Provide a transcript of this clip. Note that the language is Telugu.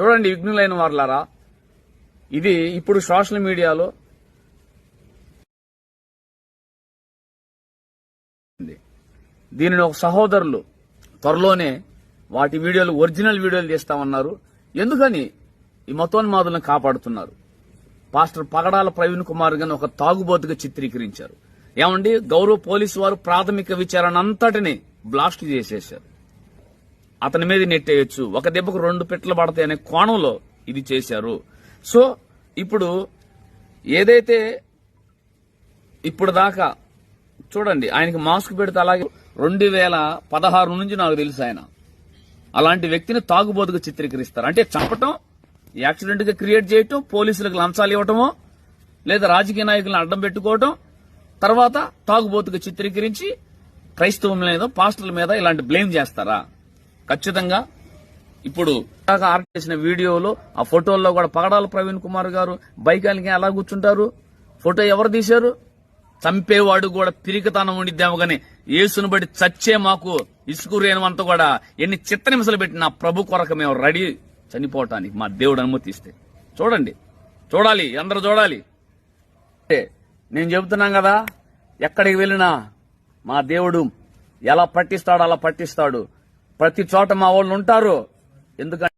చూడండి విఘ్నులైన వారులారా. ఇది ఇప్పుడు సోషల్ మీడియాలో దీనిని ఒక సహోదరులు త్వరలోనే వాటి వీడియోలు ఒరిజినల్ వీడియోలు చేస్తామన్నారు ఎందుకని? ఈ మతోన్మాదులను కాపాడుతున్నారు. పాస్టర్ పగడాల ప్రవీణ్ కుమార్ గారిని ఒక తాగుబోతుగా చిత్రీకరించారు. ఏమండి? గౌరవ పోలీసు వారు ప్రాథమిక విచారణ అంతటిని బ్లాస్ట్ చేసేశారు. అతని మీద నెట్టేయచ్చు. ఒక దెబ్బకు రెండు పిట్టలు పడతాయి అనే కోణంలో ఇది చేశారు. సో ఇప్పుడు ఏదైతే ఇప్పుడు దాకా చూడండి ఆయనకి మాస్క్ పెడితే అలాగే రెండు వేల పదహారు నుంచి నాకు తెలుసు ఆయన. అలాంటి వ్యక్తిని తాగుబోతుగా చిత్రీకరిస్తారు. అంటే చంపటం యాక్సిడెంట్గా క్రియేట్ చేయటం పోలీసులకు లంచాలు ఇవ్వటమో లేదా రాజకీయ నాయకులను అడ్డం పెట్టుకోవటం తర్వాత తాగుబోతుగా చిత్రీకరించి క్రైస్తవం మీద పాస్టర్ల మీద ఇలాంటి బ్లేమ్ చేస్తారా? ఖచ్చితంగా ఇప్పుడు ఆర్ట్ చేసిన వీడియోలో ఆ ఫోటోల్లో కూడా పగడాల ప్రవీణ్ కుమార్ గారు బైకాలకి ఎలా కూర్చుంటారు. ఫోటో ఎవరు తీశారు? చంపేవాడు కూడా పిరికితనం ఉండిద్దాము గాని యేసును బట్టి చచ్చే మాకు ఇసుకురేనంత కూడా ఎన్ని చిత్తనిమిసలు పెట్టి నా ప్రభు కొరకు మేము రెడీ చనిపోవటానికి మా దేవుడు అనుమతిస్తే. చూడండి. చూడాలి. అందరు చూడాలి. అంటే నేను చెబుతున్నాం కదా ఎక్కడికి వెళ్ళినా మా దేవుడు ఎలా పట్టిస్తాడో అలా పట్టిస్తాడు. ప్రతి చోట మా వాళ్ళు ఉంటారు. ఎందుకంటే